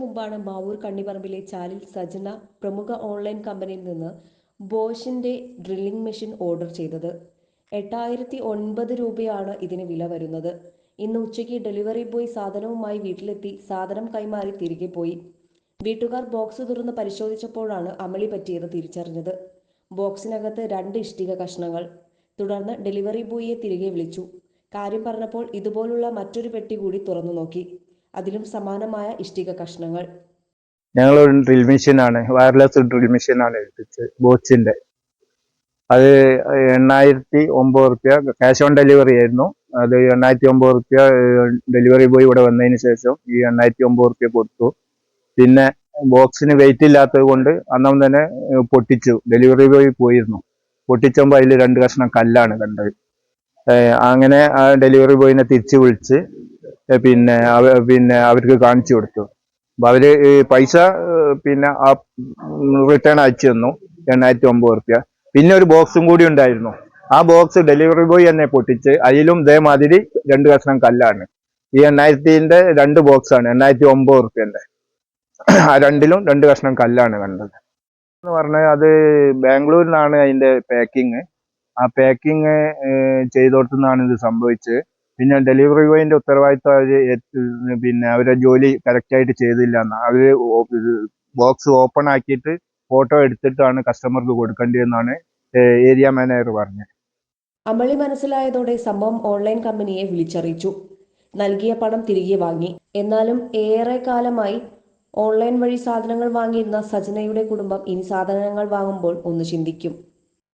മുമ്പാണ് മാവൂർ കണ്ണിപ്പറമ്പിലെ ചാലിൽ സജന പ്രമുഖ ഓൺലൈൻ കമ്പനിയിൽ നിന്ന് ബോഷിന്റെ ഡ്രില്ലിംഗ് മെഷീൻ ഓർഡർ ചെയ്തത്. എട്ടായിരത്തി ഒൻപത് രൂപയാണ് ഇതിന് വില വരുന്നത്. ഇന്ന് ഉച്ചയ്ക്ക് ഡെലിവറി ബോയ് സാധനവുമായി വീട്ടിലെത്തി സാധനം കൈമാറി തിരികെ പോയി. വീട്ടുകാർ ബോക്സ് തുറന്ന് പരിശോധിച്ചപ്പോഴാണ് അമളി പറ്റിയത് തിരിച്ചറിഞ്ഞത്. ബോക്സിനകത്ത് രണ്ട് ഇഷ്ടിക കഷ്ണങ്ങൾ. തുടർന്ന് ഡെലിവറി ബോയിയെ തിരികെ വിളിച്ചു. കാര്യം പറഞ്ഞപ്പോൾ ഇതുപോലുള്ള മറ്റൊരു പെട്ടി കൂടി തുറന്നു നോക്കി. അതിലും സമാനമായ ഇഷ്ടിക കഷ്ണങ്ങൾ. ഞങ്ങൾ ഒരു ഡ്രിൽ ആണ് വയർലെസ് ഡ്രിൽ മെഷീനാണ് എടുത്തത് ബോച്ചിന്റെ അത് എണ്ണായിരത്തി ഒമ്പത് റുപ്യ ക്യാഷ് ഓൺ ഡെലിവറി ആയിരുന്നു. അത് എണ്ണായിരത്തി ഒമ്പത് റുപ്യ ഡെലിവറി ബോയ് ഇവിടെ വന്നതിന് ശേഷം ഈ എണ്ണായിരത്തി ഒമ്പത് റുപ്യ കൊടുത്തു. പിന്നെ ബോക്സിന് വെയിറ്റ് ഇല്ലാത്തത് കൊണ്ട് അന്നും തന്നെ പൊട്ടിച്ചു. ഡെലിവറി ബോയ് പോയിരുന്നു. പൊട്ടിച്ചപ്പോൾ അതിൽ രണ്ട് കഷ്ണം കല്ലാണ് കണ്ടത്. അങ്ങനെ ആ ഡെലിവറി ബോയിനെ തിരിച്ചു വിളിച്ച് പിന്നെ പിന്നെ അവർക്ക് കാണിച്ചു കൊടുത്തു. അപ്പൊ അവർ ഈ പൈസ പിന്നെ ആ റിട്ടേൺ അയച്ചു തന്നു. എണ്ണായിരത്തി ഒമ്പത് റുപ്യ. പിന്നെ ഒരു ബോക്സും കൂടി ഉണ്ടായിരുന്നു. ആ ബോക്സ് ഡെലിവറി ബോയ് എന്നെ പൊട്ടിച്ച് അതിലും ഇതേമാതിരി രണ്ട് കഷ്ണം കല്ലാണ്. ഈ എണ്ണായിരത്തിന്റെ രണ്ട് ബോക്സ് ആണ് എണ്ണായിരത്തി ഒമ്പത് റുപ്യന്റെ ആ രണ്ടിലും രണ്ട് കഷ്ണം കല്ലാണ് കണ്ടത്. എന്ന് പറഞ്ഞാൽ അത് ബാംഗ്ലൂരിൽ നിന്നാണ് അതിന്റെ പാക്കിങ് ആ പാക്കിങ് ചെയ്തോടത്തുനിന്നാണ് ഇത് സംഭവിച്ചത്. പിന്നെ ഡെലിവറി ബോയിന്റെ ഉത്തരവാദിത്വം അവർ പിന്നെ അവരെ ജോലി കറക്റ്റായിട്ട് ചെയ്തില്ല എന്നാണ് അവർ ബോക്സ് ഓപ്പൺ ആക്കിയിട്ട് ഫോട്ടോ എടുത്തിട്ടാണ് കസ്റ്റമർക്ക് കൊടുക്കേണ്ടതെന്നാണ് ഏരിയ മാനേജർ പറഞ്ഞത്. അമളി മനസ്സിലായതോടെ സംഭവം ഓൺലൈൻ കമ്പനിയെ വിളിച്ചറിയിച്ചു. നൽകിയ പണം തിരികെ വാങ്ങി. എന്നാലും ഏറെ കാലമായി ഓൺലൈൻ വഴി സാധനങ്ങൾ വാങ്ങിയിരുന്ന സജനയുടെ കുടുംബം ഇനി സാധനങ്ങൾ വാങ്ങുമ്പോൾ ഒന്ന് ചിന്തിക്കും.